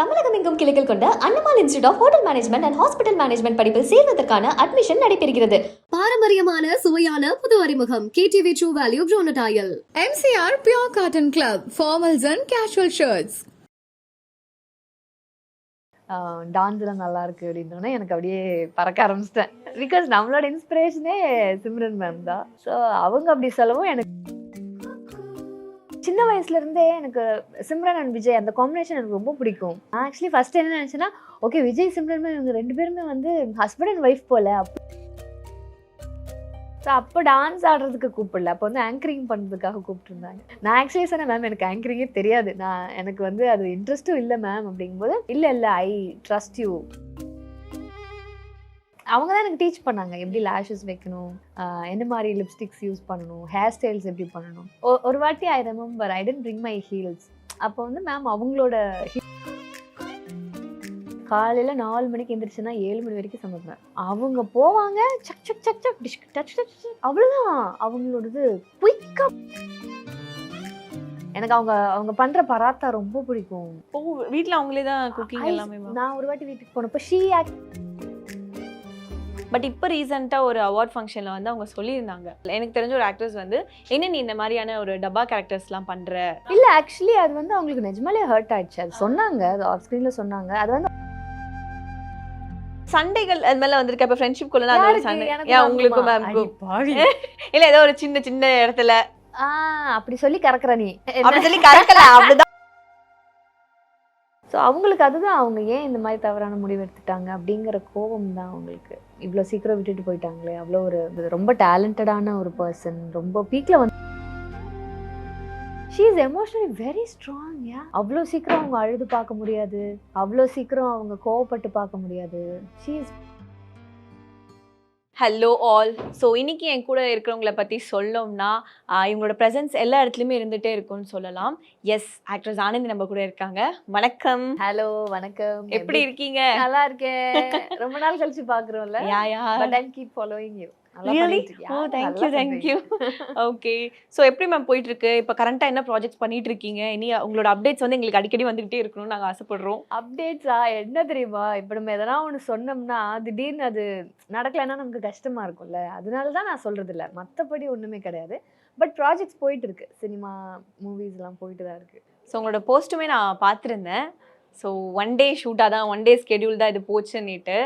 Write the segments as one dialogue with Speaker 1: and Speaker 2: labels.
Speaker 1: தமிழகம் எங்கும் கிளைகள் கொண்ட Annamal institute of hotel management and hospital management படிப்பில் சேர்வதற்கான அட்மிஷன் நடைபெறுகிறது.
Speaker 2: பாரம்பரியமான சுவையான புது அறிமுகம். கேடிவி ட்ரூ வேல்யூ ப்ரோனடாயல்
Speaker 3: MCR Pure Cotton Club, formals and casual shirts.
Speaker 4: டான்ஸ்லாம் நல்லா இருக்கு அப்படின்னோடனே எனக்கு அப்படியே பறக்க ஆரம்பிச்சிட்டேன். பிகாஸ் நம்மளோட இன்ஸ்பிரேஷனே சிம்ரன் மேம் தான். ஸோ அவங்க அப்படி சொல்லவும் எனக்கு சின்ன வயசுல இருந்தே எனக்கு சிம்ரன் அண்ட் விஜய் அந்த காம்பினேஷன் எனக்கு ரொம்ப பிடிக்கும். நான் ஆக்சுவலி ஃபர்ஸ்ட் என்ன நினைச்சேன்னா ஓகே விஜய் சிம்ரன் இவங்க ரெண்டு பேருமே வந்து ஹஸ்பண்ட் அண்ட் ஒய்ஃப் போல. ஸோ அப்போ டான்ஸ் ஆடுறதுக்கு கூப்பிடல. அப்போ வந்து ஆங்கரிங் பண்ணுறதுக்காக கூப்பிட்டுருந்தாங்க. நான் ஆக்சுவலி சொன்னேன் மேம் எனக்கு ஆங்கரிங்கே தெரியாது. நான் எனக்கு வந்து அது இன்ட்ரெஸ்ட்டும் இல்லை மேம் அப்படிங்கும்போது இல்லை இல்லை ஐ ட்ரஸ்ட் யூ அவங்க தான் எனக்கு டீச் பண்ணாங்க. எப்படி லேஷஸ் வைக்கணும் என்ன மாதிரி லிப்ஸ்டிக்ஸ் யூஸ் பண்ணணும் ஹேர் ஸ்டைல்ஸ் எப்படி பண்ணணும். ஒரு வாட்டி I remember I didn't bring my heels அப்போ வந்து மேம் அவங்களோட காலையில நாலு மணிக்கு எந்திரிச்சுன்னா ஏழு மணி வரைக்கும் சமைப்பேன். அவங்க போவாங்க சக் சக் சக் சக் டிஷ் டச் டச் அவ்வளோதான் அவங்களோடது குயிக்கா எனக்கு அவங்க அவங்க பண்ற பராத்தா ரொம்ப பிடிக்கும்.
Speaker 5: ஓ வீட்ல அவங்களே தான் குக்கிங் எல்லாமே
Speaker 4: நான் ஒரு வாட்டி வீட்டுக்கு போனப்போ ஷீ
Speaker 5: பட் இப்போ ரீசெண்டாக ஒரு அவார்ட் ஃபங்க்ஷனில் வந்து அவங்க சொல்லியிருந்தாங்க. எனக்கு தெரிஞ்ச ஒரு ஆக்ட்ரஸ் வந்து என்ன நீ இந்த மாதிரியான ஒரு டப்பா கேரக்டர்ஸ்லாம் பண்ற?
Speaker 4: இல்ல ஆக்சுவலி அது வந்து அவங்களுக்கு நிஜமாலே ஹர்ட் ஆயிடுச்சு. அது சொன்னாங்க அது ஆஃப் ஸ்க்ரீன்ல சொன்னாங்க. அது வந்து
Speaker 5: சண்டைகள் அது மேல வந்திருக்க. இப்போ ஃப்ரெண்ட்ஷிப் குள்ள அது ஒரு? சண்டை. ஏன் உங்களுக்கு. இல்ல ஏதோ ஒரு சின்ன சின்ன இடத்துல.
Speaker 4: ஆ அப்படி சொல்லி கறக்குற நீ.
Speaker 5: அப்படி சொல்லி கறக்கல அப்படிதான்.
Speaker 4: ஸோ அவங்களுக்கு அதுதான் அவங்க ஏன் இந்த மாதிரி தவறான முடிவு எடுத்துட்டாங்க அப்படிங்கிற கோபம் தான் அவங்களுக்கு. இவ்வளோ சீக்கிரம் விட்டுட்டு போயிட்டாங்களே. அவ்வளோ ஒரு ரொம்ப டேலண்டடான ஒரு பர்சன் ரொம்ப பீக்ல வந்து she is emotionally very strong yeah அவ்வளோ சீக்கிரம் அவங்க அழுது பார்க்க முடியாது. அவ்வளோ சீக்கிரம் அவங்க கோவப்பட்டு பார்க்க முடியாது. She is
Speaker 5: hello all so இன்னைக்கு என் கூட இருக்கிறவங்கள பற்றி சொல்லணும்னா ஆஹ் இவங்களோட ப்ரெசன்ஸ் எல்லா இடத்துலையுமே இருந்துகிட்டே இருக்கும்னு சொல்லலாம். எஸ் ஆக்ட்ரஸ் ஆனந்தி நம்ம கூட இருக்காங்க. வணக்கம்.
Speaker 4: ஹலோ வணக்கம்.
Speaker 5: எப்படி இருக்கீங்க?
Speaker 4: நல்லா இருக்கேன். ரொம்ப நாள் கழிச்சு பாக்குறோம்ல
Speaker 5: yeah yeah
Speaker 4: but keep following you
Speaker 5: Really? Oh thank you thank you okay so எப்படி மேம் போயிட்டு இருக்கு இப்போ கரண்ட்டாக என்ன ப்ராஜெக்ட்ஸ் பண்ணிட்டு இருக்கீங்க இனி உங்களோட அப்டேட்ஸ் வந்து எங்களுக்கு அடிக்கடி வந்துகிட்டே இருக்கணும்னு நாங்கள் ஆசைப்படுறோம்.
Speaker 4: அப்டேட்ஸா என்ன தெரியுமா? இப்போ நம்ம எதனா ஒன்று சொன்னோம்னா திடீர்னு அது நடக்கலைன்னா நமக்கு கஷ்டமா இருக்கும்ல. அதனால தான் நான் சொல்றது இல்ல மற்றபடி ஒண்ணுமே கிடையாது. பட் ப்ராஜெக்ட்ஸ் போயிட்டு இருக்கு சினிமா மூவிஸ் எல்லாம் போயிட்டு தான் இருக்கு.
Speaker 5: ஸோ உங்களோட போஸ்ட்டுமே நான் பார்த்துருந்தேன். ஸோ ஒன் டே ஷூட்டாக தான் ஒன் டே ஸ்கெடியூல் தான் இது போச்சுன்னுட்டு.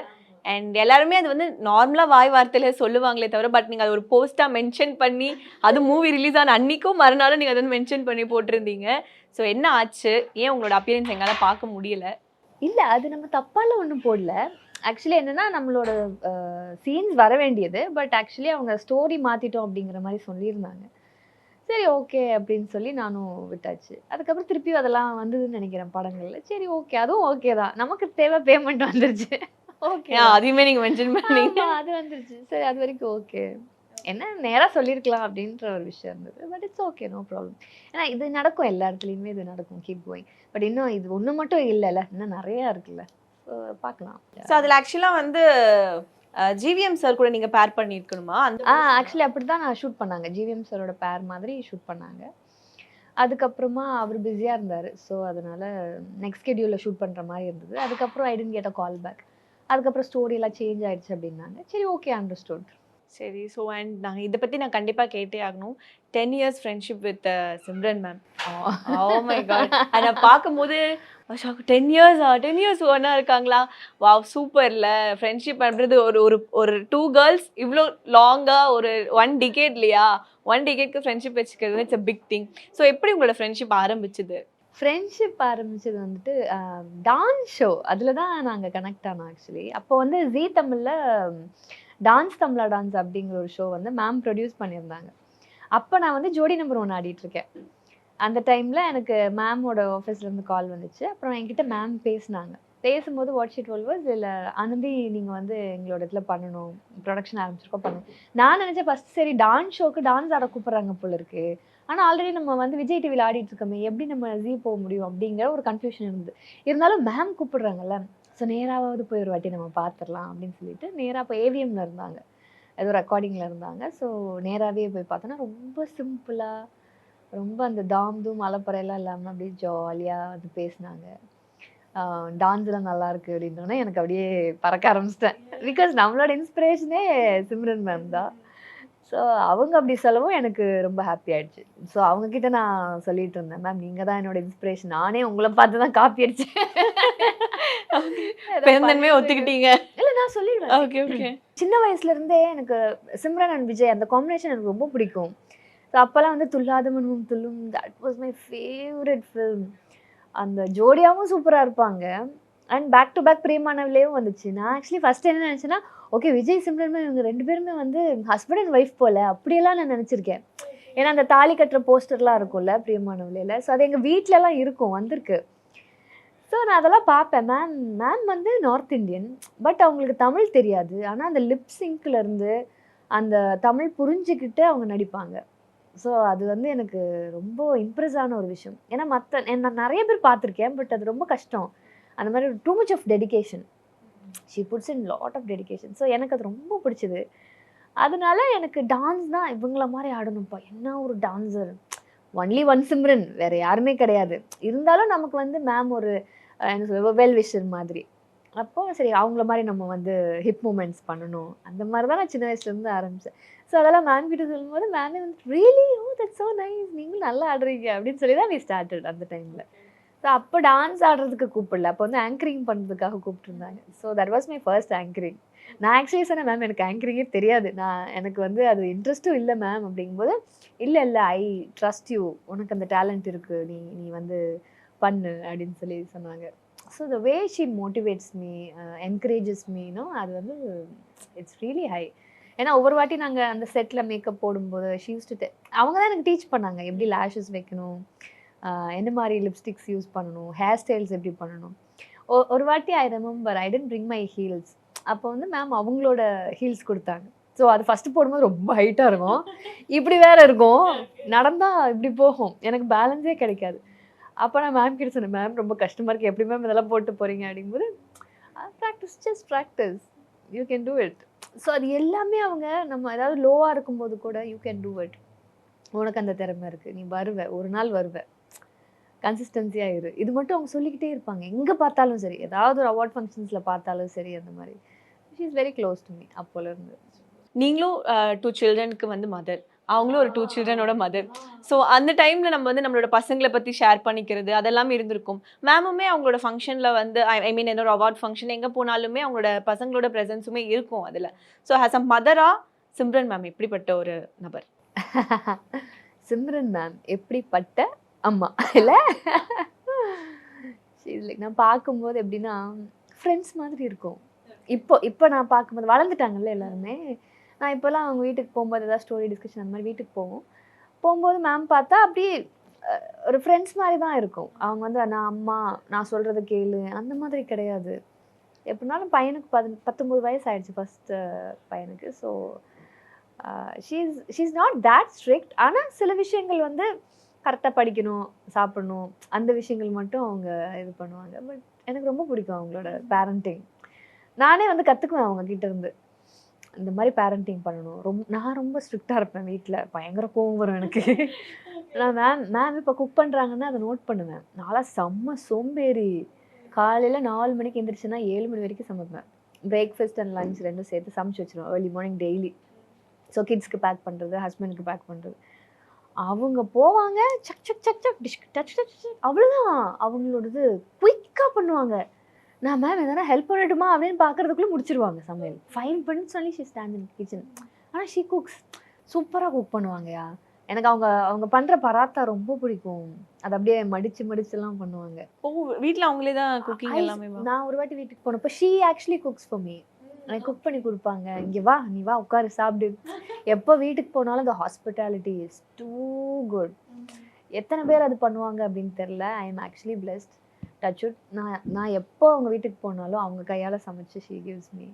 Speaker 5: அண்ட் எல்லாருமே அது வந்து நார்மலாக வாய் வார்த்தையில சொல்லுவாங்களே தவிர பட் நீங்கள் அது ஒரு போஸ்ட்டாக மென்ஷன் பண்ணி அது மூவி ரிலீஸ் ஆன அன்னைக்கும் மறுநாளும் நீங்கள் அதை வந்து மென்ஷன் பண்ணி போட்டிருந்தீங்க. ஸோ என்ன ஆச்சு? ஏன் உங்களோட அப்பியரன்ஸ் எங்களால் பார்க்க முடியல?
Speaker 4: இல்லை அது நம்ம தப்பால ஒன்றும் போடல. ஆக்சுவலி என்னன்னா நம்மளோட சீன்ஸ் வர வேண்டியது. பட் ஆக்சுவலி அவங்க ஸ்டோரி மாற்றிட்டோம் அப்படிங்கிற மாதிரி சொல்லியிருந்தாங்க. சரி ஓகே அப்படின்னு சொல்லி நானும் விட்டாச்சு. அதுக்கப்புறம் திருப்பி அதெல்லாம் வந்ததுன்னு நினைக்கிறேன் படங்கள்ல. சரி ஓகே அதுவும் ஓகே தான். நமக்கு தேவை பேமெண்ட் வந்துருச்சு. ஓகே
Speaker 5: அதையுமே நீங்கள் மென்ஷன் பண்ணீங்க.
Speaker 4: அது வந்துருச்சு. சரி அது வரைக்கும் ஓகே என்ன நேரா சொல்லியிருக்கலாம் அப்படின்ற ஒரு விஷயம் இருந்தது. But it's okay no problem ஏன்னா இது நடக்கும் எல்லா இடத்துலையுமே இது நடக்கும். கீப் கோயிங் பட் இன்னும் இது ஒன்று மட்டும் இல்லைல்ல. இன்னும் நிறையா இருக்குல்ல. ஸோ பார்க்கலாம்.
Speaker 5: ஸோ அதில் ஆக்சுவலாக வந்து ஜிவிஎம் சார் கூட நீங்கள் பேர் பண்ணியிருக்கணுமா? அந்த
Speaker 4: ஆ ஆக்சுவலி அப்படி தான் நான் ஷூட் பண்ணாங்க. ஜிவிஎம் சாரோட பேர் மாதிரி ஷூட் பண்ணாங்க. அதுக்கப்புறமா அவர் பிஸியாக இருந்தார். ஸோ அதனால நெக்ஸ்ட் ஸ்கெடியூலில் ஷூட் பண்ணுற மாதிரி இருந்தது. அதுக்கப்புறம் I didn't get a call back அதுக்கப்புறம் ஸ்டோரி எல்லாம் சேஞ்ச் ஆயிடுச்சு அப்படின்னாங்க. சரி ஓகே அண்டர்ஸ்டுட்
Speaker 5: சரி ஸோ அண்ட் நான் இதை பற்றி நான் கண்டிப்பாக கேட்டே ஆகணும். Ten years friendship with Simran ma'am oh my God அதை பார்க்கும்போது டென் இயர்ஸ் டென் இயர்ஸ் ஒன்றா இருக்காங்களா? வாவ் சூப்பர்ல ஃப்ரெண்ட்ஷிப் அப்படின்றது ஒரு ஒரு ஒரு டூ கேர்ள்ஸ் இவ்வளோ லாங்காக ஒரு ஒன் டிகேட் இல்லையா? ஒன் டிகேட்க்கு ஃப்ரெண்ட்ஷிப் வச்சுக்கிறது it's a big thing so எப்படி உங்களோட ஃப்ரெண்ட்ஷிப் ஆரம்பிச்சுது?
Speaker 4: ஃப்ரெண்ட்ஷிப் ஆரம்பிச்சது வந்துட்டு டான்ஸ் ஷோ அதில் தான் நாங்கள் கனெக்ட் ஆனோம் ஆக்சுவலி அப்போ வந்து ஜீ தமிழில் டான்ஸ் தமிழா டான்ஸ் அப்படிங்கிற ஒரு ஷோ வந்து மேம் ப்ரொடியூஸ் பண்ணியிருந்தாங்க. அப்போ நான் வந்து ஜோடி நம்பர் ஒன்று ஆடிட்டுருக்கேன் அந்த டைமில் எனக்கு மேமோட ஆஃபீஸ்லேருந்து கால் வந்துச்சு. அப்புறம் என்கிட்ட மேம் பேசினாங்க. பேசும்போது வாட்ஸ் இட் ஒல்வர்ஸ் இல்லை அனுந்தி நீங்கள் வந்து எங்களோட இதில் பண்ணணும். ப்ரொடக்ஷன் ஆரம்பிச்சிருக்கோம் பண்ணணும் நான் நினச்சேன் ஃபஸ்ட் சரி டான்ஸ் ஷோக்கு டான்ஸ் ஆட கூப்பிட்றாங்க போல இருக்குது ஆனால் ஆல்ரெடி நம்ம வந்து விஜய் டிவியில் ஆடிட்டு இருக்கோமே எப்படி நம்ம ஜீ போக முடியும் அப்படிங்கிற ஒரு கன்ஃபியூஷன் இருந்தது. இருந்தாலும் மேம் கூப்பிடுறாங்கல்ல ஸோ நேராவது போய் ஒரு வாட்டி நம்ம பார்த்துடலாம் அப்படின்னு சொல்லிட்டு நேராக இப்போ ஏவிஎம்ல இருந்தாங்க. ஏதோ ரெக்கார்டிங்கில் இருந்தாங்க. ஸோ நேராகவே போய் பார்த்தோன்னா ரொம்ப சிம்பிளாக ரொம்ப அந்த தாம் தூம் அலப்பறையெல்லாம் இல்லாமல் அப்படியே ஜாலியாக வந்து பேசினாங்க. டான்ஸ்லாம் நல்லா இருக்கு அப்படின்னோடனே எனக்கு அப்படியே பறக்க ஆரம்பிச்சிட்டேன். பிகாஸ் நம்மளோட இன்ஸ்பிரேஷனே சிம்ரன் மேம் தான். ஸோ அவங்க அப்படி சொல்லவும் எனக்கு ரொம்ப ஹாப்பி ஆயிடுச்சு. ஸோ அவங்க கிட்ட நான் சொல்லிட்டு இருந்தேன் மேம் நீங்கள் தான் என்னோட இன்ஸ்பிரேஷன் நானே உங்களை பார்த்து தான் காப்பி அடிச்சேன்.
Speaker 5: ஒத்துக்கிட்டீங்க.
Speaker 4: இல்லை நான் சொல்லிடுவேன்.
Speaker 5: ஓகே ஓகே
Speaker 4: சின்ன வயசுல இருந்தே எனக்கு சிம்ரன் அண்ட் விஜய் அந்த காம்பினேஷன் எனக்கு ரொம்ப பிடிக்கும். ஸோ அப்போல்லாம் வந்து துல்லாத மனுவும் துள்ளும் that was my favourite film அந்த ஜோடியாவும் சூப்பராக இருப்பாங்க. அண்ட் பேக் டு பேக் பிரியமானவிலேயும் வந்துச்சு. நான் ஆக்சுவலி ஃபர்ஸ்ட் என்ன நினச்சேன்னா ஓகே விஜய் சிம்ரன் இவங்க ரெண்டு பேருமே வந்து ஹஸ்பண்ட் அண்ட் ஒய்ஃப் போல. அப்படியெல்லாம் நான் நினச்சிருக்கேன். ஏன்னா அந்த தாலி கட்டுற போஸ்டர்லாம் இருக்கும்ல பிரியமானவிலையில் ஸோ அது எங்கள் வீட்டிலலாம் இருக்கும் வந்திருக்கு. ஸோ நான் அதெல்லாம் பார்ப்பேன். மேம் மேம் வந்து நார்த் இந்தியன் பட் அவங்களுக்கு தமிழ் தெரியாது. ஆனால் அந்த லிப் சிங்க்லேருந்து அந்த தமிழ் புரிஞ்சுக்கிட்டு அவங்க நடிப்பாங்க. ஸோ அது வந்து எனக்கு ரொம்ப இம்ப்ரெஸ் ஆன ஒரு விஷயம். ஏன்னா மற்ற நான் நிறைய பேர் பார்த்துருக்கேன் பட் அது ரொம்ப கஷ்டம். அந்த மாதிரி too much of dedication she puts in lot of dedication so எனக்கு அது ரொம்ப பிடிச்சது. அதனால எனக்கு டான்ஸ் தான் இவங்கள மாதிரி ஆடணும்ப்பா. என்ன ஒரு டான்ஸர் ஒன்லி ஒன் சிம்ரன் வேறு யாருமே கிடையாது. இருந்தாலும் நமக்கு வந்து மேம் ஒரு என்ன சொல்ல வெல் விஷர் மாதிரி. அப்போ சரி அவங்கள மாதிரி நம்ம வந்து ஹிப் மூமெண்ட்ஸ் பண்ணணும். அந்த மாதிரி தான் நான் சின்ன வயசுலேருந்து ஆரம்பித்தேன் ஸோ அதெல்லாம் மேம் கிட்ட சொல்லும்போது மேமே வந்து really oh that so nice நீங்களும் நல்லா ஆடுறீங்க. அப்படின்னு சொல்லி தான் நீ ஸ்டார்டட் அந்த டைமில் ஸோ அப்போ டான்ஸ் ஆடுறதுக்கு கூப்பிடல. அப்போ வந்து ஆங்கரிங் பண்ணுறதுக்காக கூப்பிட்டுருந்தாங்க. So that was my first anchoring நான் ஆக்சுவலி சொன்னேன் மேம் எனக்கு ஆங்கரிங்கே தெரியாது. நான் எனக்கு வந்து அது இன்ட்ரெஸ்ட்டும் இல்லை மேம் அப்படிங்கும்போது இல்லை இல்லை ஐ ட்ரஸ்ட் யூ உனக்கு அந்த டேலண்ட் இருக்குது நீ நீ வந்து பண்ணு அப்படின்னு சொல்லி சொன்னாங்க. So the way she motivates me encourages மீனோ அது வந்து இட்ஸ் ரியலி ஹை ஏன்னா ஒவ்வொரு வாட்டி நாங்கள் அந்த செட்டில் மேக்கப் போடும்போது ஷீஸ் டு அவங்க தான் எனக்கு டீச் பண்ணாங்க. எப்படி லேஷஸ் வைக்கணும்? என்ன மாதிரி லிப்ஸ்டிக்ஸ் யூஸ் பண்ணணும்? ஹேர் ஸ்டைல்ஸ் எப்படி பண்ணணும்? ஒரு வாட்டி I remember I didn't bring my heels அப்போ வந்து மேம் அவங்களோட ஹீல்ஸ் கொடுத்தாங்க. ஸோ அது ஃபஸ்ட்டு போடும்போது ரொம்ப ஹைட்டாக இருக்கும். இப்படி வேற இருக்கும். நடந்தால் இப்படி போகும். எனக்கு பேலன்ஸே கிடைக்காது. அப்போ நான் மேம் கிட்ட சொன்னேன் மேம் ரொம்ப கஷ்டமாக இருக்குது எப்படி மேம் இதெல்லாம் போட்டு போகிறீங்க அப்படிங்கும்போது practice just practice you can do it so அது எல்லாமே அவங்க நம்ம ஏதாவது லோவாக இருக்கும்போது கூட யூ கேன் டூ இட் உனக்கு அந்த திறமை இருக்குது நீ வருவ. ஒரு நாள் வருவ. கன்சிஸ்டன்சியாக இரு. இது மட்டும் அவங்க சொல்லிக்கிட்டே இருப்பாங்க. எங்கே பார்த்தாலும் சரி. ஏதாவது ஒரு அவார்ட் ஃபங்க்ஷன்ஸில் பார்த்தாலும் சரி அந்த மாதிரி. She is very close to me அப்போலேருந்து
Speaker 5: நீங்களும் டூ சில்ட்ரனுக்கு வந்து மதர் அவங்களும் ஒரு டூ சில்ட்ரனோட மதர் ஸோ அந்த டைம்ல நம்ம வந்து நம்மளோட பசங்களை பத்தி ஷேர் பண்ணிக்கிறது அதெல்லாம் இருந்திருக்கும். மேமுமே அவங்களோட ஃபங்க்ஷன்ல வந்து ஐ மீன் என்னோட அவார்ட் ஃபங்க்ஷன் எங்க போனாலுமே அவங்களோட பசங்களோட ப்ரெசன்ஸுமே இருக்கும் அதுல. ஸோ ஹாஸ் அ மதரா சிம்ரன் மேம் எப்படிப்பட்ட ஒரு நபர்.
Speaker 4: சிம்ரன் மேம் எப்படிப்பட்ட அம்மா இல்லை? லைக் நான் பார்க்கும்போது எப்படின்னா ஃப்ரெண்ட்ஸ் மாதிரி இருக்கும். இப்போ இப்போ நான் பார்க்கும்போது வளர்ந்துட்டாங்கல்ல எல்லாருமே நான் இப்போல்லாம் அவங்க வீட்டுக்கு போகும்போது ஏதாவது ஸ்டோரி டிஸ்கஷன் அந்த மாதிரி வீட்டுக்கு போவோம். போகும்போது மேம் பார்த்தா அப்படியே ஒரு ஃப்ரெண்ட்ஸ் மாதிரி தான் இருக்கும். அவங்க வந்து நான் அம்மா நான் சொல்கிறத கேளு அந்த மாதிரி கிடையாது. எப்படினாலும் பையனுக்கு பதி பத்தொம்பது வயசு ஆயிடுச்சு ஃபஸ்ட்டு பையனுக்கு. So she's she's not that strict ஆனால் சில விஷயங்கள் வந்து கரெக்டாக படிக்கணும் சாப்பிடணும். அந்த விஷயங்கள் மட்டும் அவங்க இது பண்ணுவாங்க. பட் எனக்கு ரொம்ப பிடிக்கும் அவங்களோட பேரண்டிங் நானே வந்து கற்றுக்குவேன் அவங்க கிட்ட இருந்து. இந்த மாதிரி பேரண்டிங் பண்ணணும். ரொம்ப நான் ரொம்ப ஸ்ட்ரிக்டாக இருப்பேன் வீட்டில் பயங்கர கோவம் வரும் எனக்கு. நான் மேம் மேம் இப்போ குக் பண்ணுறாங்கன்னா அதை நோட் பண்ணுவேன். நான்லாம் செம்ம சோம்பேறி. காலையில் நாலு மணிக்கு எந்திரிச்சுன்னா ஏழு மணி வரைக்கும் சமைப்பேன். பிரேக்ஃபாஸ்ட் அண்ட் லஞ்ச் ரெண்டும் சேர்த்து சமைச்சு வச்சிருவேன். ஏர்லி மார்னிங் டெய்லி ஸோ கிட்ஸ்க்கு பேக் பண்ணுறது ஹஸ்பண்டுக்கு பேக் பண்ணுறது அவங்க போவாங்க சக் சக் சக் சக் டிஷ் டச் டச் அவ்வளோதான் அவங்களோடது குயிக்காக பண்ணுவாங்க. நான் மேம் எதனா ஹெல்ப் பண்ணட்டுமா அப்படின்னு பார்க்கறதுக்குள்ளே முடிச்சிருவாங்க சமையல். Five minutes only she stand in kitchen ஆனால் ஷீ குக்ஸ் சூப்பராக குக் பண்ணுவாங்கயா எனக்கு அவங்க அவங்க பண்ணுற பராத்தா ரொம்ப பிடிக்கும். அது அப்படியே மடிச்சு மடிச்சுலாம் பண்ணுவாங்க.
Speaker 5: ஓ வீட்ல அவங்களே தான் குக்கிங் எல்லாமே
Speaker 4: நான் ஒரு வாட்டி வீட்டுக்கு போனப்போ she actually cooks for me எனக்கு குக் பண்ணி கொடுப்பாங்க. இங்கே வா நீ வா உட்காரு சாப்பிடு. எப்போ வீட்டுக்கு போனாலும் அந்த ஹாஸ்பிட்டாலிட்டி இஸ் டூ குட் எத்தனை பேர் அது பண்ணுவாங்க அப்படின்னு தெரில I am actually blessed touched நான் நான் எப்போ அவங்க வீட்டுக்கு போனாலும் அவங்க கையால் சமைச்சு she gives me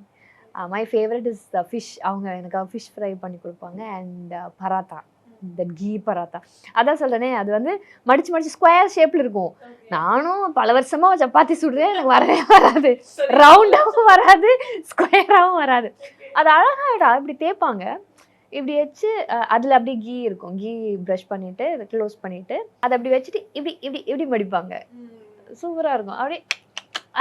Speaker 4: my favourite is fish அவங்க எனக்கு ஃபிஷ் ஃப்ரை பண்ணி கொடுப்பாங்க அண்ட் பராத்தா uh, இந்த கீ பராத்தா. அதான் சொல்கிறேனே அது வந்து மடிச்சு மடிச்சு ஸ்கொயர் ஷேப்பில் இருக்கும். நானும் பல வருஷமா சப்பாத்தி சுடுறேன் எனக்கு வரவே வராது. ரவுண்டாகவும் வராது ஸ்கொயராகவும் வராது. அது அழகாயிடா இப்படி தேய்ப்பாங்க. இப்படி வச்சு அதுல அப்படியே கீ இருக்கும். கீ ப்ரஷ் பண்ணிட்டு க்ளோஸ் பண்ணிட்டு அதை அப்படி வச்சுட்டு இப்படி இப்படி இப்படி மடிப்பாங்க. சூப்பரா இருக்கும். அப்படியே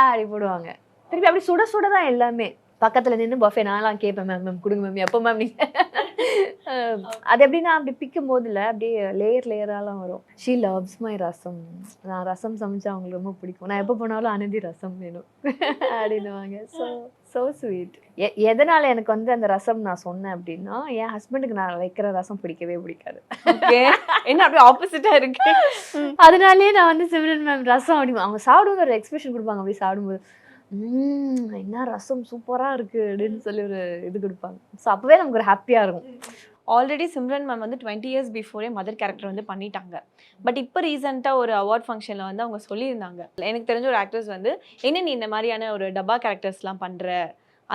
Speaker 4: அப்படி போடுவாங்க. திருப்பி அப்படி சுட சுட தான் எல்லாமே. பக்கத்துல நின்று பஃபே நான்லாம் கேட்பேன் மேம் மேம் கொடுங்க மேம் எப்போ மேம் நீங்க அஹ் அது எப்படின்னா அப்படி பிக்கும் போதுல அப்படியே லேயர் லேயராலாம் வரும். ஷீ லவ்ஸ் மை ரசம் நான் ரசம் சமைச்சா அவங்களுக்கு ரொம்ப பிடிக்கும். நான் எப்போ போனாலும் அனந்தி ரசம் வேணும். அப்படின்னுவாங்க. ஸோ ஸோ ஸ்வீட் எதனால எனக்கு வந்து அந்த ரசம் நான் சொன்னேன் அப்படின்னா என் ஹஸ்பண்டுக்கு நான் வைக்கிற ரசம் பிடிக்கவே பிடிக்காது.
Speaker 5: என்ன அப்படியே ஆப்போசிட்டா இருக்கு?
Speaker 4: அதனாலேயே நான் வந்து சிம்ரன் மேம் ரசம் அப்படி அவங்க சாப்பிடும்போது ஒரு எக்ஸ்பிரஷன் கொடுப்பாங்க. அப்படி சாப்பிடும்போது "ம்ம், என்ன ரசம் சூப்பரா இருக்கு அப்படின்னு சொல்லி ஒரு இது கொடுப்பாங்க. ஸோ அப்பவே நமக்கு ஒரு ஹாப்பியா இருக்கும்.
Speaker 5: ஆல்ரெடி சிம்ரன் மேம் வந்து டுவெண்ட்டி இயர்ஸ் பிஃபோரே மதர் கேரக்டர் வந்து பண்ணிட்டாங்க. பட் இப்போ ரீசெண்டாக ஒரு அவார்ட் ஃபங்க்ஷனில் வந்து அவங்க சொல்லியிருந்தாங்க. எனக்கு தெரிஞ்ச ஒரு ஆக்ட்ரஸ் வந்து என்ன நீ இந்த மாதிரியான ஒரு டப்பா கேரக்டர்ஸ்லாம் பண்ணுற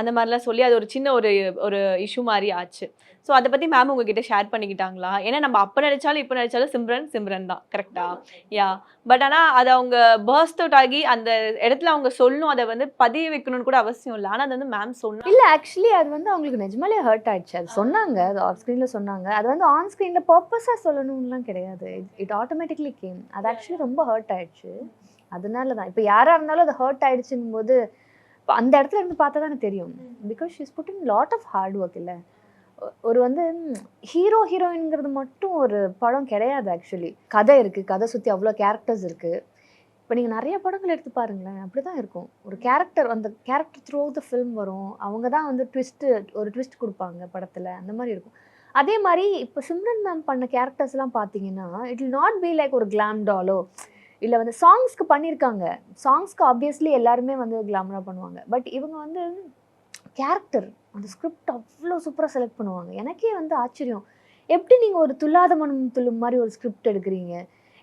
Speaker 5: அந்த மாதிரிலாம் சொல்லி அது ஒரு சின்ன ஒரு ஒரு இஷ்யூ மாதிரி ஆச்சு. ஸோ அதை பற்றி மேம் உங்ககிட்ட ஷேர் பண்ணிக்கிட்டாங்களா? ஏன்னா நம்ம அப்போ நினச்சாலும் இப்போ நினச்சாலும் சிம்ரன் சிம்ரன் தான் கரெக்டா யா பட் ஆனால் அதை அவங்க பர்ஸ்ட் அவுட் ஆகி அந்த இடத்துல அவங்க சொல்லணும் அதை வந்து பதிய வைக்கணும்னு கூட அவசியம் இல்லை. ஆனால் அது வந்து மேம் சொல்லணும்
Speaker 4: இல்லை ஆக்சுவலி அது வந்து அவங்களுக்கு நிஜமாலே ஹர்ட் ஆயிடுச்சு. அது சொன்னாங்க அது ஆஃப் ஸ்க்ரீனில் சொன்னாங்க. அது வந்து ஆன் ஸ்க்ரீனில் பர்பஸாக சொல்லணும்லாம் கிடையாது. இட் ஆட்டோமேட்டிக்லி கேம் அது ஆக்சுவலி ரொம்ப ஹர்ட் ஆயிடுச்சு. அதனால தான் இப்போ யாராக இருந்தாலும் அது ஹர்ட் ஆயிடுச்சுங்கும் போது அந்த இடத்துல இருந்து பார்த்தா தானே தெரியும் because she's put in lot of hard work இல்லை. ஒரு வந்து ஹீரோ ஹீரோயின்ங்கிறது மட்டும் ஒரு படம் கிடையாது ஆக்சுவலி கதை இருக்கு. கதை சுற்றி அவ்வளோ கேரக்டர்ஸ் இருக்கு. இப்போ நீங்கள் நிறைய படங்கள் எடுத்து பாருங்களேன். அப்படி தான் இருக்கும். ஒரு கேரக்டர் அந்த கேரக்டர் த்ரூ த ஃபிலிம் வரும். அவங்க தான் வந்து ட்விஸ்ட்டு ஒரு ட்விஸ்ட் கொடுப்பாங்க படத்தில். அந்த மாதிரி இருக்கும். அதே மாதிரி இப்போ சிம்ரன் மேம் பண்ண கேரக்டர்ஸ்லாம் பார்த்தீங்கன்னா it will not be like ஒரு கிளாம் டாலோ இல்லை வந்து சாங்ஸ்க்கு பண்ணியிருக்காங்க சாங்ஸ்க்கு ஆப்வியஸ்லி எல்லாருமே வந்து கிளாமராக பண்ணுவாங்க. பட் இவங்க வந்து கேரக்டர் அந்த ஸ்கிரிப்ட் அவ்வளோ சூப்பராக செலக்ட் பண்ணுவாங்க. எனக்கே வந்து ஆச்சரியம். எப்படி நீங்கள் ஒரு துல்லாத மனம் துள்ளும் மாதிரி ஒரு ஸ்கிரிப்ட் எடுக்கிறீங்க?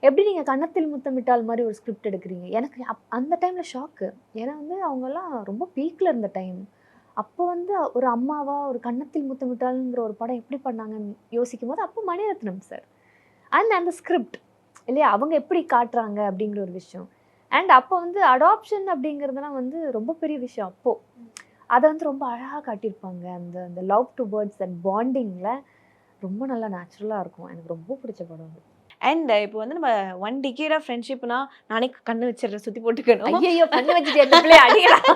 Speaker 4: எப்படி நீங்கள் கன்னத்தில் முத்தமிட்டால் மாதிரி ஒரு ஸ்கிரிப்ட் எடுக்கிறீங்க? எனக்கு அப் அந்த டைமில் ஷாக்கு ஏன்னா வந்து அவங்கெல்லாம் ரொம்ப பீக்கில் இருந்த டைம் அப்போ வந்து ஒரு அம்மாவா ஒரு கன்னத்தில் முத்தமிட்டாலுங்கிற ஒரு படம் எப்படி பண்ணாங்கன்னு யோசிக்கும் போது அப்போ மணிரத்னம் சார் அண்ட் அந்த ஸ்கிரிப்ட் இல்லையா? அவங்க எப்படி காட்டுறாங்க அப்படிங்கிற ஒரு விஷயம். அண்ட் அப்போ வந்து அடாப்ஷன் அப்படிங்கிறதுலாம் வந்து ரொம்ப பெரிய விஷயம் அப்போது அதை வந்து ரொம்ப அழகாக காட்டியிருப்பாங்க. அந்த அந்த லவ் டு பேர்ட்ஸ் அண்ட் பாண்டிங்கில் ரொம்ப நல்லா நேச்சுரலாக இருக்கும். எனக்கு ரொம்ப பிடிச்ச படம் அது.
Speaker 5: அண்ட் இப்போ வந்து நம்ம ஒன் டிகேடா ஃப்ரெண்ட்ஷிப்னா நானே கண்ணு வச்சிடுறேன் சுத்தி போட்டுக்கணும்.
Speaker 4: ஐயோ பண்ணி வச்சுட்டு அடிக்கலாம்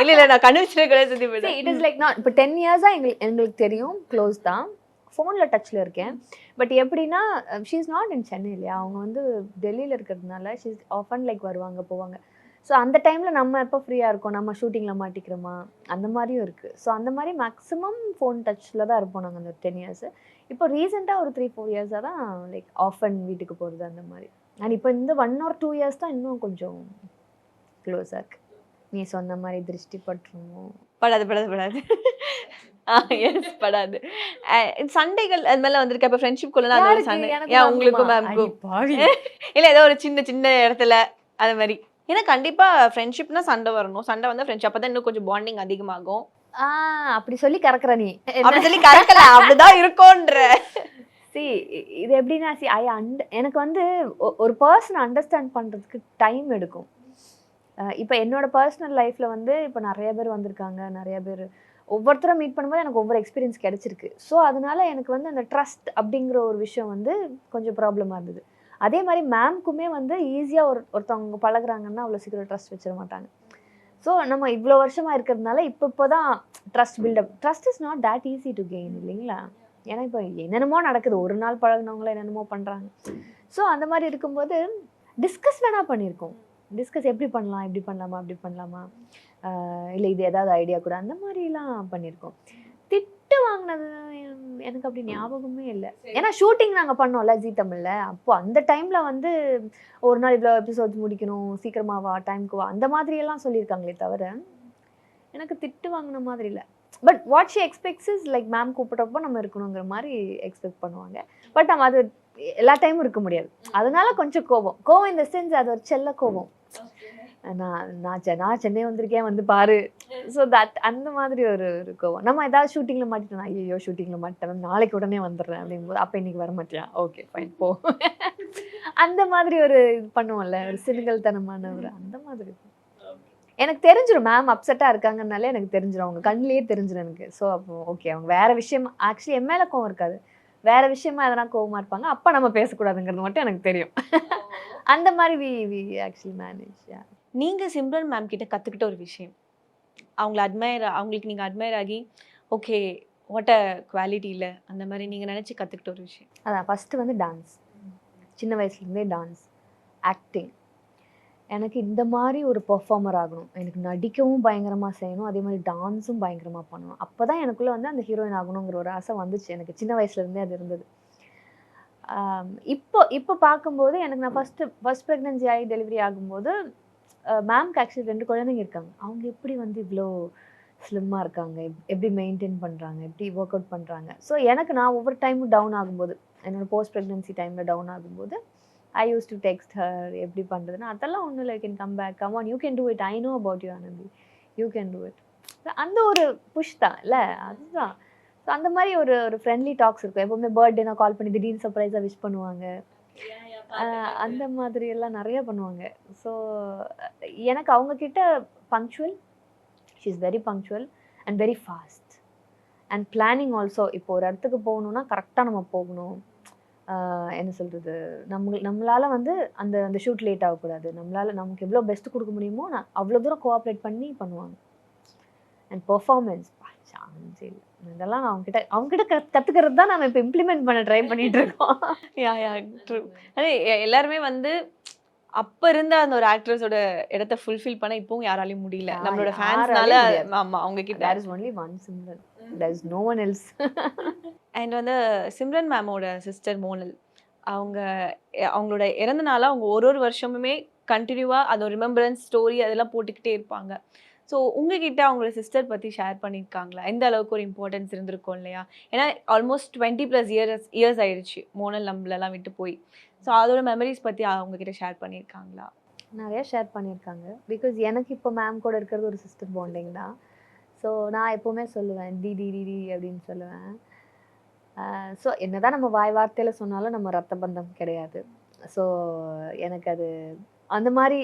Speaker 5: இல்ல இல்ல நான் கண்ணு வச்சிருக்க கிடையாது சுத்தி போயிட்டேன்
Speaker 4: இட் இஸ் லைக் நான் இப்போ டென் இயர்ஸாக எங்களுக்கு எங்களுக்கு தெரியும் க்ளோஸ் தான். ஃபோனில் டச்சில் இருக்கேன். பட் எப்படின்னா she is not in Chennai இல்லையா? அவங்க வந்து டெல்லியில் இருக்கிறதுனால ஷீ இஸ் ஆஃபன் லைக் வருவாங்க போவாங்க. ஸோ அந்த டைமில் நம்ம எப்போ ஃப்ரீயாக இருக்கோம்? நம்ம ஷூட்டிங்கில் மாட்டிக்கிறோமா? அந்த மாதிரியும் இருக்குது ஸோ அந்த மாதிரி மேக்ஸிமம் ஃபோன் டச்சில் தான் இருப்போம் நாங்கள் அந்த டென் இயர்ஸ் இப்போ ரீசெண்டாக ஒரு த்ரீ ஃபோர் இயர்ஸாக தான் லைக் ஆஃப் அண்ட் வீட்டுக்கு போகிறது அந்த மாதிரி. அண்ட் இப்போ இந்த ஒன் ஆர் டூ இயர்ஸ் தான் இன்னும் கொஞ்சம் க்ளோஸாக இருக்குது நீ சொன்ன மாதிரி திருஷ்டி பட்டுருவோம்
Speaker 5: படாது படாது படாது. எஸ் படாது. சண்டைகள் அது மேல வந்திருக்க. இப்ப ஃப்ரெண்ட்ஷிப் குள்ள அது? சண்டை. ஏன் உங்களுக்கும். மேம்க்கும். இல்ல ஏதோ ஒரு சின்ன சின்ன இடத்துல அது மாதிரி. ஏன்னா கண்டிப்பா ஃப்ரெண்ட்ஷிப்னா சண்டை வரணும். சண்டை வந்தா ஃப்ரெண்ட்ஷிப் அப்பதான் இன்னும் கொஞ்சம் பாண்டிங் அதிகமாகும்.
Speaker 4: ஆ அப்படி சொல்லி கறக்குற நீ.
Speaker 5: அப்படி சொல்லி கறக்கல. அப்படிதான் இருக்கும்ன்ற.
Speaker 4: சி இது எப்படின்னா சி ஐ அண்ட் எனக்கு வந்து ஒரு பர்சன் அண்டர்ஸ்டாண்ட் பண்ணுறதுக்கு டைம் எடுக்கும். இப்போ என்னோட பர்சனல் லைஃப்பில் வந்து இப்போ நிறைய பேர் வந்திருக்காங்க. நிறைய பேர் ஒவ்வொருத்தரும் மீட் பண்ணும்போது எனக்கு ஒவ்வொரு எக்ஸ்பீரியன்ஸ் கிடச்சிருக்கு. ஸோ அதனால எனக்கு வந்து அந்த ட்ரஸ்ட் அப்படிங்கிற ஒரு விஷயம் வந்து கொஞ்சம் ப்ராப்ளமாக இருந்தது. அதே மாதிரி மேம்க்குமே வந்து ஈஸியாக ஒரு ஒருத்தவங்க பழகுறாங்கன்னா அவ்வளோ சீக்கிரம் ட்ரஸ்ட் வச்சிட மாட்டாங்க. ஸோ நம்ம இவ்வளோ வருஷமாக இருக்கிறதுனால இப்போ இப்போ தான் trust build up trust is not that easy to gain இல்லைங்களா? ஏன்னா இப்போ என்னென்னமோ நடக்குது. ஒரு நாள் பழகுனவங்கள என்னென்னமோ பண்ணுறாங்க ஸோ அந்த மாதிரி இருக்கும்போது டிஸ்கஸ் வேணால் பண்ணியிருக்கோம். டிஸ்கஸ் எப்படி பண்ணலாம் இப்படி பண்ணலாமா அப்படி பண்ணலாமா? இல்லை இது ஏதாவது ஐடியா கூட அந்த மாதிரிலாம் பண்ணியிருக்கோம் திட்டு வாங்கினது என்- எனக்கு அப்படி ஞாபகமே இல்லை. ஏன்னா ஷூட்டிங் நாங்கள் பண்ணோம்ல ஜி தமிழில். அப்போ அந்த டைமில் வந்து ஒரு நாள் இவ்வளோ எபிசோட்ஸ் முடிக்கணும் சீக்கிரமா வா டைம்க்கு வா அந்த மாதிரியெல்லாம் சொல்லியிருக்காங்களே தவிர எனக்கு திட்டு வாங்கின மாதிரி இல்லை. But what she expects is like ma'am கூப்பிட்டப்போ நம்ம இருக்கணுங்கிற மாதிரி எக்ஸ்பெக்ட் பண்ணுவாங்க. பட் நம்ம அது எல்லா டைமும் இருக்க முடியாது. அதனால கொஞ்சம் கோபம். கோவம் இந்த சென்ஸ் அது ஒரு செல்ல கோபம். நான் நான் செ- நான் சென்னை வந்திருக்கேன் வந்து பாரு. ஸோ தட் அந்த மாதிரி ஒரு ஒரு கோவம். நம்ம ஏதாவது ஷூட்டிங்கில் மாட்டிட்டோம் ஐயோ ஷூட்டிங்கில் மாட்டேன் நாளைக்கு உடனே வந்துடுறேன் அப்படிங்கும்போது அப்போ இன்னைக்கு வர மாட்டியா? ஓகே ஃபைன் போ. அந்த மாதிரி ஒரு இது பண்ணுவோம்ல ஒரு சிறுகல்தனமான ஒரு அந்த மாதிரி. எனக்கு தெரிஞ்சிடும் மேம் அப்செட்டாக இருக்காங்கனாலே எனக்கு தெரிஞ்சிடும் அவங்க கண்ணிலேயே தெரிஞ்சிடும் எனக்கு. ஸோ அப்போ ஓகே அவங்க வேற விஷயம் ஆக்சுவலி என் மேலே கோவம் இருக்காது. வேற விஷயமா எதனா கோவமா இருப்பாங்க அப்போ நம்ம பேசக்கூடாதுங்கிறது மட்டும் எனக்கு தெரியும். அந்த மாதிரி வி வி ஆக்சுவலி மேனேஜ்
Speaker 5: நீங்கள் சிம்ரன் மேம் கிட்ட கற்றுக்கிட்ட ஒரு விஷயம். அவங்கள அட்மையர் அவங்களுக்கு நீங்கள் அட்மையர் ஆகி ஓகே வாட் அ குவாலிட்டி இல்லை. அந்த மாதிரி நீங்கள் நினச்சி கற்றுக்கிட்ட ஒரு விஷயம்.
Speaker 4: அதான் ஃபஸ்ட்டு வந்து டான்ஸ் சின்ன வயசுலேருந்தே டான்ஸ் ஆக்டிங் எனக்கு இந்த மாதிரி ஒரு பெர்ஃபார்மர் ஆகணும். எனக்கு நடிக்கவும் பயங்கரமாக செய்யணும். அதே மாதிரி டான்ஸும் பயங்கரமாக பண்ணணும். அப்போ தான் எனக்குள்ளே வந்து அந்த ஹீரோயின் ஆகணுங்கிற ஒரு ஆசை வந்துச்சு. எனக்கு சின்ன வயசுலேருந்தே அது இருந்தது. இப்போ இப்போ பார்க்கும்போது எனக்கு நான் ஃபஸ்ட்டு ஃபஸ்ட் ப்ரெக்னென்சி ஆகி டெலிவரி ஆகும்போது மேம்க்கு ஆக்சுவலி ரெண்டு குழந்தைங்க இருக்காங்க. அவங்க எப்படி வந்து இவ்வளோ ஸ்லிம்மாக இருக்காங்க? எப்படி மெயின்டைன் பண்ணுறாங்க எப்படி ஒர்க் அவுட் பண்ணுறாங்க ஸோ எனக்கு நான் ஒவ்வொரு டைமும் டவுன் ஆகும்போது என்னோட போஸ்ட் ப்ரெக்னன்சி டைமில் டவுன் ஆகும்போது I used to text her எப்படி பண்ணுறதுன்னா அதெல்லாம் ஒன்றும் இல்லை. Can come back come on you can do it I know about you Anandhi you can do it அந்த ஒரு புஷ் தான் இல்லை? அதுதான். ஸோ அந்த மாதிரி ஒரு ஒரு ஃப்ரெண்ட்லி டாக்ஸ் இருக்கும். எப்போவுமே பர்த்டே நான் கால் பண்ணி திடீர்னு சர்ப்ரைஸாக விஷ் பண்ணுவாங்க. அந்த மாதிரி. எல்லாம் நிறைய பண்ணுவாங்க. ஸோ எனக்கு அவங்க கிட்ட punctual she is very punctual and very fast and planning also இப்போ ஒரு இடத்துக்கு போகணுன்னா கரெக்டாக நம்ம போகணும். என்ன சொல்கிறது நம்ம நம்மளால் வந்து அந்த அந்த ஷூட் லேட் ஆகக்கூடாது. நம்மளால் நமக்கு எவ்வளோ பெஸ்ட் கொடுக்க முடியுமோ நான் அவ்வளோ தூரம் கோஆப்ரேட் பண்ணி பண்ணுவாங்க. அண்ட் பெர்ஃபார்மன்ஸ் சான்ஸ் இல்லை. இதெல்லாம் அவங்ககிட்ட அவங்ககிட்ட கத் கற்றுக்கிறது தான் நம்ம இப்போ இம்ப்ளிமெண்ட் பண்ண ட்ரை பண்ணிட்டு இருக்கோம்
Speaker 5: யா யா ட்ரூ அதே எல்லாருமே வந்து அப்ப இருந்த அந்த ஒரு ஆக்ட்ரஸோட இடத்த ஃபுல்ஃபில் பண்ண இப்பவும் யாராலையும் முடியல. நம்மளோட ஃபேன்ஸ்னால. ஆமா அவங்க கிட்ட
Speaker 4: there is only one Simran there is no one else
Speaker 5: and வந்து சிம்ரன் மேமோட சிஸ்டர் மோனல் அவங்க அவங்களோட இறந்த நாளா அவங்க ஒரு ஒரு வருஷமுமே கண்டினியூவா அந்த ரிமெம்பரன்ஸ் ஸ்டோரி அதெல்லாம் போட்டுக்கிட்டே இருப்பாங்க. ஸோ உங்ககிட்ட அவங்களோட சிஸ்டர் பற்றி ஷேர் பண்ணியிருக்காங்களா எந்த அளவுக்கு ஒரு இம்பார்ட்டன்ஸ் இருந்திருக்கும் இல்லையா? ஏன்னா almost twenty plus years years ஆயிடுச்சு. மோனல் நம்மளெல்லாம் விட்டு போய். ஸோ அதோட மெமரிஸ் பற்றி அவங்கக்கிட்ட ஷேர் பண்ணியிருக்காங்களா
Speaker 4: நிறையா ஷேர் பண்ணியிருக்காங்க பிகாஸ் எனக்கு இப்போ மேம் கூட இருக்கிறது ஒரு சிஸ்டர் பாண்டிங் தான். ஸோ நான் எப்போவுமே சொல்லுவேன் டி டி டி டி அப்படின்னு சொல்லுவேன். ஸோ என்னதான் நம்ம வாய் வார்த்தையில் சொன்னாலும் நம்ம ரத்த பந்தம் கிடையாது. ஸோ எனக்கு அது அந்த மாதிரி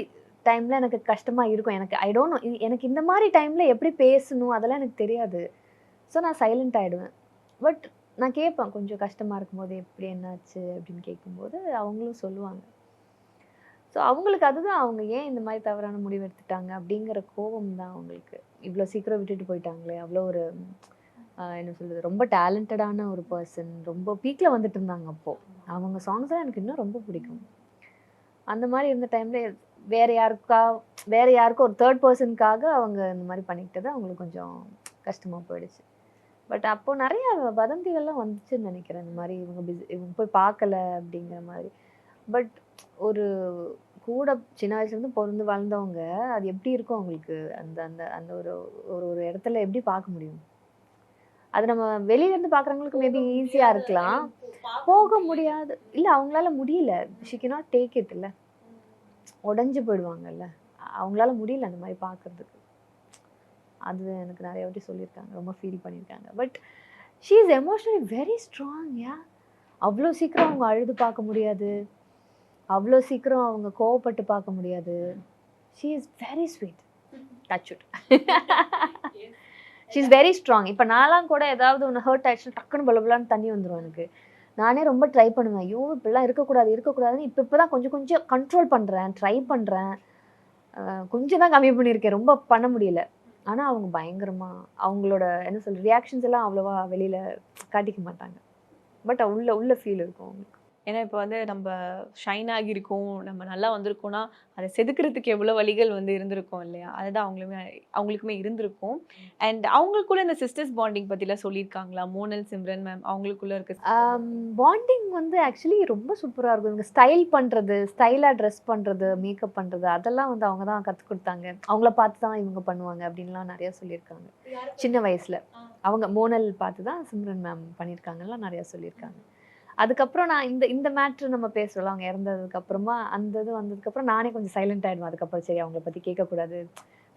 Speaker 4: டைமில் எனக்கு கஷ்டமாக இருக்கும். எனக்கு ஐ டோன்ட் நோ எனக்கு இந்த மாதிரி டைமில் எப்படி பேசணும்? அதெல்லாம் எனக்கு தெரியாது. ஸோ நான் சைலண்ட் ஆகிடுவேன் பட் நான் கேட்பேன் கொஞ்சம் கஷ்டமாக இருக்கும்போது எப்படி என்னாச்சு அப்படின்னு கேட்கும்போது அவங்களும் சொல்லுவாங்க. ஸோ அவங்களுக்கு அதுதான் அவங்க ஏன் இந்த மாதிரி தவறான முடிவு எடுத்துட்டாங்க அப்படிங்கிற கோபம் தான் அவங்களுக்கு. இவ்வளோ சீக்கிரம் விட்டுட்டு போயிட்டாங்களே அவ்வளோ ஒரு என்ன சொல்கிறது ரொம்ப டேலண்டடான ஒரு பர்சன் ரொம்ப பீக்கில் வந்துட்டு இருந்தாங்க அப்போது அவங்க சாங்ஸ்லாம் எனக்கு இன்னும் ரொம்ப பிடிக்கும். அந்த மாதிரி இருந்த டைமில் வேற யாருக்கா வேற யாருக்கும் ஒரு தேர்ட் பர்சனுக்காக அவங்க இந்த மாதிரி பண்ணிக்கிட்டது அவங்களுக்கு கொஞ்சம் கஷ்டமாக போயிடுச்சு. பட் அப்போ நிறைய வதந்திகள்லாம் வந்துச்சுன்னு நினைக்கிறேன். இந்த மாதிரி இவங்க பிஸி இவங்க போய் பார்க்கல அப்படிங்கிற மாதிரி. பட் ஒரு கூட சின்ன வயசுலேருந்து பிறந்து வளர்ந்தவங்க அது எப்படி இருக்கும் அவங்களுக்கு? அந்த அந்த அந்த ஒரு ஒரு ஒரு இடத்துல எப்படி பார்க்க முடியும்? அது நம்ம வெளியில இருந்து பார்க்குறவங்களுக்கு மேபி ஈஸியாக இருக்கலாம். போக முடியாது. இல்லை அவங்களால முடியல. ஷி cannot டேக் இட் இல்லை. உடஞ்சு போயிடுவாங்கல்ல. அவங்களால முடியல அந்த மாதிரி பார்க்கறதுக்கு அது எனக்கு நிறைய வாட்டி சொல்லியிருக்காங்க. ரொம்ப ஃபீல் பண்ணியிருக்காங்க. But she is emotionally very strong yeah அவ்வளோ சீக்கிரம் அவங்க அழுது பார்க்க முடியாது. அவ்வளோ சீக்கிரம் அவங்க கோவப்பட்டு பார்க்க முடியாது. She is very sweet touch it she is very strong இப்போ நான்லாம் கூட ஏதாவது ஒன்று ஹர்ட் ஆயிடுச்சுன்னா டக்குன்னு பலபலான்னு தண்ணி வந்துடும் எனக்கு. நானே ரொம்ப ட்ரை பண்ணுவேன். ஐயோ இப்படிலாம் இருக்கக்கூடாது இருக்கக்கூடாதுன்னு இப்போ இப்போ தான் கொஞ்சம் கொஞ்சம் கண்ட்ரோல் பண்ணுறேன் ட்ரை பண்ணுறேன் கொஞ்சம் தான் கம்மி பண்ணியிருக்கேன் ரொம்ப பண்ண முடியல. ஆனால் அவங்க பயங்கரமாக அவங்களோட என்ன சொல்ற ரியாக்ஷன்ஸ் எல்லாம் அவ்வளோவா வெளியில் காட்டிக்க மாட்டாங்க. பட் உள்ள உள்ள ஃபீல் இருக்கும் அவங்களுக்கு.
Speaker 5: ஏன்னா இப்போ வந்து நம்ம ஷைன் ஆகியிருக்கோம் நம்ம நல்லா வந்திருக்கோம்னா அதை செதுக்கிறதுக்கு எவ்வளோ வழிகள் வந்து இருந்திருக்கும் இல்லையா? அதுதான் அவங்களுமே அவங்களுக்குமே இருந்திருக்கும். அண்ட் அவங்களுக்குள்ள இந்த சிஸ்டர்ஸ் பாண்டிங் பற்றிலாம் சொல்லியிருக்காங்களா? மோனல் சிம்ரன் மேம் அவங்களுக்குள்ள இருக்க
Speaker 4: பாண்டிங் வந்து ஆக்சுவலி ரொம்ப சூப்பராக இருக்கும். இவங்க ஸ்டைல் பண்ணுறது ஸ்டைலாக ட்ரெஸ் பண்ணுறது மேக்கப் பண்ணுறது அதெல்லாம் வந்து அவங்க தான் கற்றுக் கொடுத்தாங்க. அவங்கள பார்த்து தான் இவங்க பண்ணுவாங்க அப்படின்லாம் நிறையா சொல்லியிருக்காங்க. சின்ன வயசில். அவங்க மோனல் பார்த்து தான் சிம்ரன் மேம் பண்ணியிருக்காங்கலாம் நிறையா சொல்லியிருக்காங்க. அதுக்கப்புறம் நான் இந்த இந்த மேட்ரு நம்ம பேசுகிறோம் அவங்க இறந்ததுக்கு அப்புறமா அந்த இது வந்ததுக்கப்புறம் நானே கொஞ்சம் சைலண்ட் ஆகிடுவேன் அதுக்கப்புறம் சரி அவங்கள பற்றி கேட்கக்கூடாது.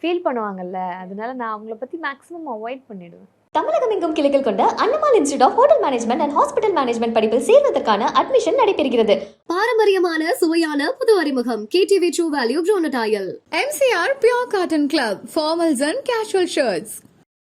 Speaker 4: ஃபீல் பண்ணுவாங்கல்ல அதனால நான் அவங்கள பற்றி மேக்ஸிமம் அவாய்ட் பண்ணிடுவேன்.
Speaker 1: தமிழகம் எங்கும் கிளைகள் கொண்ட அண்ணமால் institute of hotel management and hospital management படிப்பில் சேர்வதற்கான அட்மிஷன் நடைபெறுகிறது.
Speaker 2: பாரம்பரியமான சுவையான புது அறிமுகம். கேடிவி ட்ரூ வேல்யூ ப்ரோனடாயல்
Speaker 3: MCR Pure Cotton Club, formals and casual shirts.